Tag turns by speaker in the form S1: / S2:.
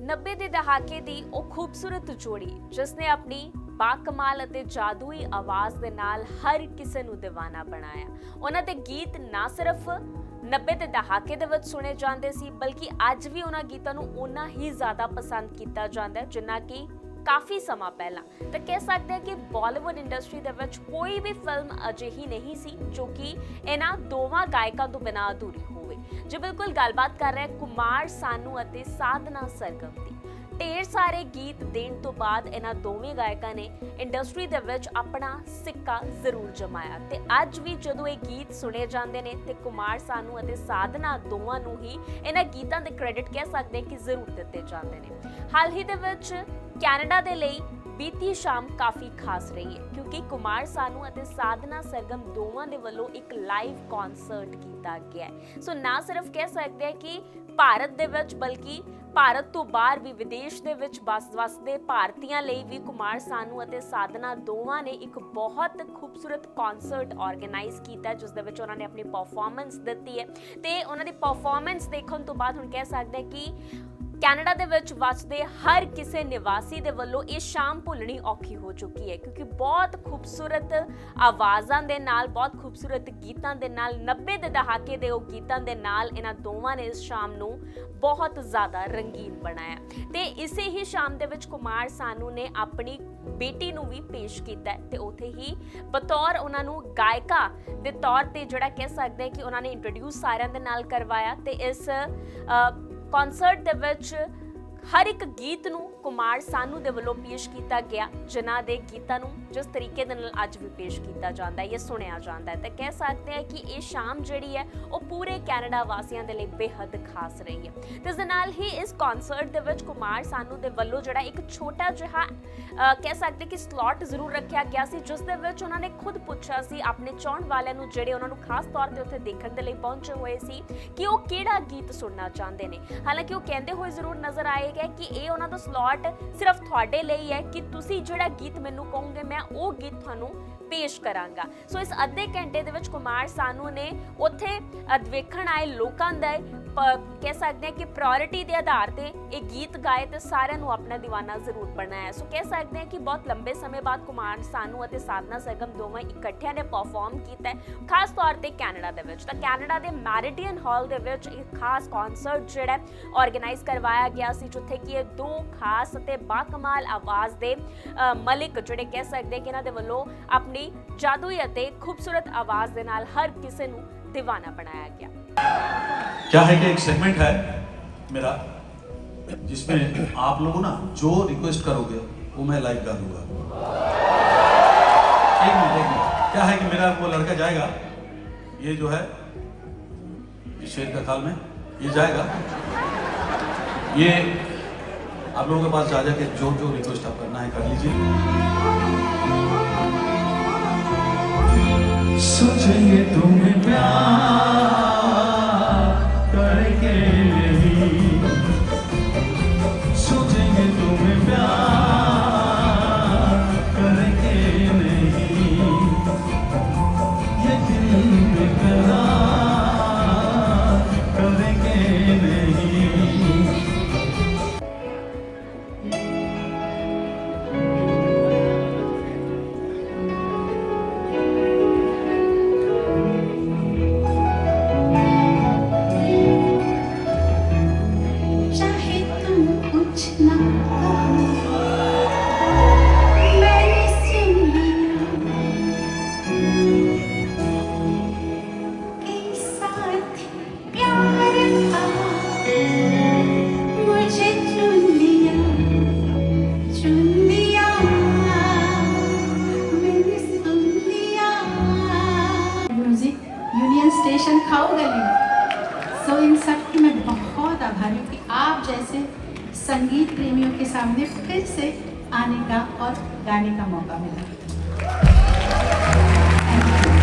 S1: ਨੱਬੇ ਦੇ ਦਹਾਕੇ ਦੀ ਉਹ ਖੂਬਸੂਰਤ ਜੋੜੀ ਜਿਸ ਨੇ ਆਪਣੀ ਬਾਕਮਾਲ ਅਤੇ ਜਾਦੂਈ ਆਵਾਜ਼ ਦੇ ਨਾਲ ਹਰ ਕਿਸੇ ਨੂੰ دیਵਾਨਾ ਬਣਾਇਆ ਉਹਨਾਂ ਦੇ ਗੀਤ ਨਾ ਸਿਰਫ 90 ਦੇ ਦਹਾਕੇ ਦੇ ਵਿੱਚ ਸੁਣੇ ਜਾਂਦੇ ਸੀ, ਬਲਕਿ ਅੱਜ ਵੀ ਉਹਨਾਂ ਗੀਤਾਂ ਨੂੰ ਉਨਾ ਹੀ ਜ਼ਿਆਦਾ ਪਸੰਦ ਕੀਤਾ ਜਾਂਦਾ ਹੈ, ਜਿੰਨਾ ਕਿ ਕਾਫੀ ਸਮਾਂ ਪਹਿਲਾਂ। ਤਾਂ ਕਹਿ ਸਕਦੇ ਹਾਂ ਕਿ ਬਾਲੀਵੁੱਡ ਇੰਡਸਟਰੀ ਦੇ ਵਿੱਚ ਕੋਈ ਵੀ ਫਿਲਮ ਅਜਿਹੀ ਨਹੀਂ ਸੀ, ਜੋ ਕਿ ਇਹਨਾਂ ਦੋਵਾਂ ਗਾਇਕਾਂ ਤੋਂ ਬਿਨਾਂ ਅਧੂਰੀ ਹੋਵੇ। ਜੇ ਬਿਲਕੁਲ ਗੱਲਬਾਤ ਕਰ ਰਹੇ ਕੁਮਾਰ ਸਾਨੂ ਅਤੇ ਸਾਧਨਾ ਸਰਗਮ ਦੀ। ਢੇਰ ਸਾਰੇ ਗੀਤ ਦੇਣ ਤੋਂ ਬਾਅਦ ਇਹਨਾਂ ਦੋਵੇਂ ਗਾਇਕਾਂ ਨੇ ਇੰਡਸਟਰੀ ਦੇ ਵਿੱਚ ਆਪਣਾ ਸਿੱਕਾ ਜ਼ਰੂਰ ਜਮਾਇਆ। ਤੇ ਅੱਜ ਵੀ ਜਦੋਂ ਇਹ ਗੀਤ ਸੁਣੇ ਜਾਂਦੇ ਨੇ ਤੇ ਕੁਮਾਰ ਸਾਨੂੰ ਅਤੇ ਸਾਧਨਾ ਦੋਵਾਂ ਨੂੰ ਹੀ ਇਹਨਾਂ ਗੀਤਾਂ ਦੇ ਕ੍ਰੈਡਿਟ ਕਹਿ ਸਕਦੇ ਕਿ ਜ਼ਰੂਰ ਦਿੱਤੇ ਜਾਂਦੇ ਨੇ। ਹਾਲ ਹੀ ਦੇ ਵਿੱਚ ਕੈਨੇਡਾ ਦੇ ਲਈ ਬੀਤੀ ਸ਼ਾਮ ਕਾਫੀ ਖਾਸ ਰਹੀ ਹੈ ਕਿਉਂਕਿ ਕੁਮਾਰ ਸਾਨੂ ਅਤੇ ਸਾਧਨਾ ਸਰਗਮ ਦੋਵਾਂ ਦੇ ਵੱਲੋਂ ਇੱਕ ਲਾਈਵ ਕਨਸਰਟ ਕੀਤਾ ਗਿਆ ਸੋ ਨਾ ਸਿਰਫ ਕਹਿ ਸਕਦੇ ਹਾਂ ਕਿ ਭਾਰਤ ਦੇ ਵਿੱਚ ਬਲਕਿ ਭਾਰਤ ਤੋਂ ਬਾਹਰ ਵੀ ਵਿਦੇਸ਼ ਦੇ ਵਿੱਚ ਬਸ ਵਸਦੇ ਭਾਰਤੀਆਂ ਲਈ ਵੀ ਕੁਮਾਰ ਸਾਨੂ ਅਤੇ ਸਾਧਨਾ ਦੋਵਾਂ ਨੇ ਇੱਕ ਬਹੁਤ ਖੂਬਸੂਰਤ ਕਨਸਰਟ ਆਰਗੇਨਾਈਜ਼ ਕੀਤਾ, ਜਿਸ ਦੇ ਵਿੱਚ ਉਹਨਾਂ ਨੇ ਆਪਣੀ ਪਰਫਾਰਮੈਂਸ ਦਿੱਤੀ ਹੈ। ਤੇ ਉਹਨਾਂ ਦੀ ਪਰਫਾਰਮੈਂਸ ਦੇਖਣ ਤੋਂ ਬਾਅਦ ਹੁਣ ਕਹਿ ਸਕਦੇ ਕਿ ਕੈਨੇਡਾ ਦੇ ਵਿੱਚ ਵੱਸਦੇ ਹਰ ਕਿਸੇ ਨਿਵਾਸੀ ਦੇ ਵੱਲੋਂ ਇਹ ਸ਼ਾਮ ਭੁੱਲਣੀ ਔਖੀ ਹੋ ਚੁੱਕੀ ਹੈ, ਕਿਉਂਕਿ ਬਹੁਤ ਖੂਬਸੂਰਤ ਆਵਾਜ਼ਾਂ ਦੇ ਨਾਲ, ਬਹੁਤ ਖੂਬਸੂਰਤ ਗੀਤਾਂ ਦੇ ਨਾਲ 90 ਦੇ ਦਹਾਕੇ ਦੇ ਉਹ ਗੀਤਾਂ ਦੇ ਨਾਲ ਇਹਨਾਂ ਦੋਵਾਂ ਨੇ ਇਸ ਸ਼ਾਮ ਨੂੰ ਬਹੁਤ ਜ਼ਿਆਦਾ ਰੰਗੀਨ ਬਣਾਇਆ। ਤੇ ਇਸੇ ਹੀ ਸ਼ਾਮ ਦੇ ਵਿੱਚ ਕੁਮਾਰ ਸਾਨੂ ਨੇ ਆਪਣੀ ਬੇਟੀ ਨੂੰ ਵੀ ਪੇਸ਼ ਕੀਤਾ ਹੈ ਤੇ ਉਥੇ ਹੀ ਬਤੌਰ ਉਹਨਾਂ ਨੂੰ ਗਾਇਕਾ ਦੇ ਤੌਰ ਤੇ ਜਿਹੜਾ ਕਹਿ ਸਕਦੇ ਹਾਂ ਕਿ ਉਹਨਾਂ ਨੇ ਇੰਟਰੋਡਿਊਸ ਸਾਰਿਆਂ ਦੇ ਨਾਲ ਕਰਵਾਇਆ ਤੇ ਇਸ ਕਨਸਰਟ ਦੇ ਵਿੱਚ ਹਰ ਇੱਕ ਗੀਤ ਨੂੰ ਕੁਮਾਰ ਸਾਨੂ ਦੇ ਵੱਲੋਂ ਪੇਸ਼ ਕੀਤਾ ਗਿਆ। ਜਿਨ੍ਹਾਂ ਦੇ ਗੀਤਾਂ ਨੂੰ ਜਿਸ ਤਰੀਕੇ ਦੇ ਨਾਲ ਅੱਜ ਵੀ ਪੇਸ਼ ਕੀਤਾ ਜਾਂਦਾ ਹੈ ਜਾਂ ਸੁਣਿਆ ਜਾਂਦਾ ਹੈ। ਤਾਂ ਕਹਿ ਸਕਦੇ ਹਾਂ ਕਿ ਇਹ ਸ਼ਾਮ ਜਿਹੜੀ ਹੈ, ਉਹ ਪੂਰੇ ਕੈਨੇਡਾ ਵਾਸੀਆਂ ਦੇ ਲਈ ਬੇਹੱਦ ਖਾਸ ਰਹੀ ਹੈ। ਤੇ ਇਸ ਦੇ ਨਾਲ ਹੀ ਇਸ ਕਨਸਰਟ ਦੇ ਵਿੱਚ ਕੁਮਾਰ ਸਾਨੂ ਦੇ ਵੱਲੋਂ ਜਿਹੜਾ ਇੱਕ ਛੋਟਾ ਜਿਹਾ ਕਹਿ ਸਕਦੇ ਕਿ ਸਲੋਟ ਜ਼ਰੂਰ ਰੱਖਿਆ ਗਿਆ ਸੀ, ਜਿਸ ਦੇ ਵਿੱਚ ਉਹਨਾਂ ਨੇ ਖੁਦ ਪੁੱਛਿਆ ਸੀ, ਆਪਣੇ ਚਾਹਣ ਵਾਲਿਆਂ ਨੂੰ ਜਿਹੜੇ ਉਹਨਾਂ ਨੂੰ ਖਾਸ ਤੌਰ ਤੇ ਉੱਥੇ ਦੇਖਣ ਦੇ ਲਈ ਪਹੁੰਚੇ ਹੋਏ ਸੀ, ਕਿ ਉਹ ਕਿਹੜਾ ਗੀਤ ਸੁਣਨਾ ਚਾਹੁੰਦੇ ਨੇ। ਹਾਲਾਂਕਿ ਉਹ ਕਹਿੰਦੇ ਹੋਏ ਜ਼ਰੂਰ ਨਜ਼ਰ ਆਏ ਆਏਗਾ ਕਿ ਇਹ ਉਹਨਾਂ ਦਾ ਸਲੋਟ ਸਿਰਫ ਤੁਹਾਡੇ ਲਈ ਹੈ ਕਿ ਤੁਸੀਂ ਜਿਹੜਾ ਗੀਤ ਮੈਨੂੰ ਕਹੋਗੇ ਮੈਂ ਉਹ ਗੀਤ ਤੁਹਾਨੂੰ ਪੇਸ਼ ਕਰਾਂਗਾ। ਸੋ ਇਸ ਅੱਧੇ ਘੰਟੇ ਦੇ ਵਿੱਚ ਕੁਮਾਰ ਸਾਨੂ ਨੇ ਉੱਥੇ ਅ, ਆਏ ਲੋਕਾਂ ਦਾ ਕਹਿ ਸਕਦੇ ਹਾਂ ਕਿ ਪ੍ਰਾਇੋਰਟੀ ਦੇ ਆਧਾਰ ਤੇ ਇਹ ਗੀਤ ਗਾਏ ਤੇ ਸਾਰਿਆਂ ਨੂੰ ਆਪਣਾ ਦੀਵਾਨਾ ਜ਼ਰੂਰ ਬਣਾਇਆ। ਸੋ ਕਹਿ ਸਕਦੇ ਹਾਂ ਕਿ ਬਹੁਤ ਲੰਬੇ ਸਮੇਂ ਬਾਅਦ ਕੁਮਾਰ ਸਾਨੂ ਅਤੇ ਸਾਧਨਾ ਸਰਗਮ ਦੋਵੇਂ ਇਕੱਠਿਆਂ ਨੇ ਪਰਫਾਰਮ ਕੀਤਾ ਖਾਸ ਤੌਰ ਤੇ ਕੈਨੇਡਾ ਦੇ ਵਿੱਚ। ਤਾਂ ਕੈਨੇਡਾ ਦੇ ਮੈਰੀਡੀਅਨ ਹਾਲ ਦੇ ਵਿੱਚ ਇੱਕ ਖਾਸ ਕਨਸਰਟ ਜਿਹੜਾ ਆਰਗੇਨਾਈਜ਼ ਕਰਵਾਇਆ ਗਿਆ ਸੀ ਜਿੱਥੇ ਕਿ ਇਹ ਦੋ ਖਾਸ ਅਤੇ ਬਾਕਮਾਲ ਆਵਾਜ਼ ਦੇ ਮਲਿਕ ਜਿਹੜੇ ਕਹਿ ਸਕਦੇ ਕਿ ਇਹਨਾਂ ਦੇ ਵੱਲੋਂ ਆਪਣੀ ਜਾਦੂਈ ਅਤੇ ਖੂਬਸੂਰਤ ਆਵਾਜ਼ ਦੇ ਨਾਲ ਹਰ ਕਿਸੇ ਨੂੰ دیਵਾਨਾ ਬਣਾਇਆ ਗਿਆ
S2: क्या है कि एक सेगमेंट है मेरा जिसमें आप लोग ना जो रिक्वेस्ट करोगे वो मैं लाइव गा दूंगा एक मिनट एक मिनट क्या है कि मेरा वो लड़का जाएगा ये जो है शेर का खाल में ये जाएगा ये आप लोगों के पास जा जाके जो जो रिक्वेस्ट आप करना है कर लीजिए
S3: सोचेंगे तुम्हें प्यार
S4: जैसे संगीत प्रेमियों के सामने फिर से आने का और गाने का मौका मिला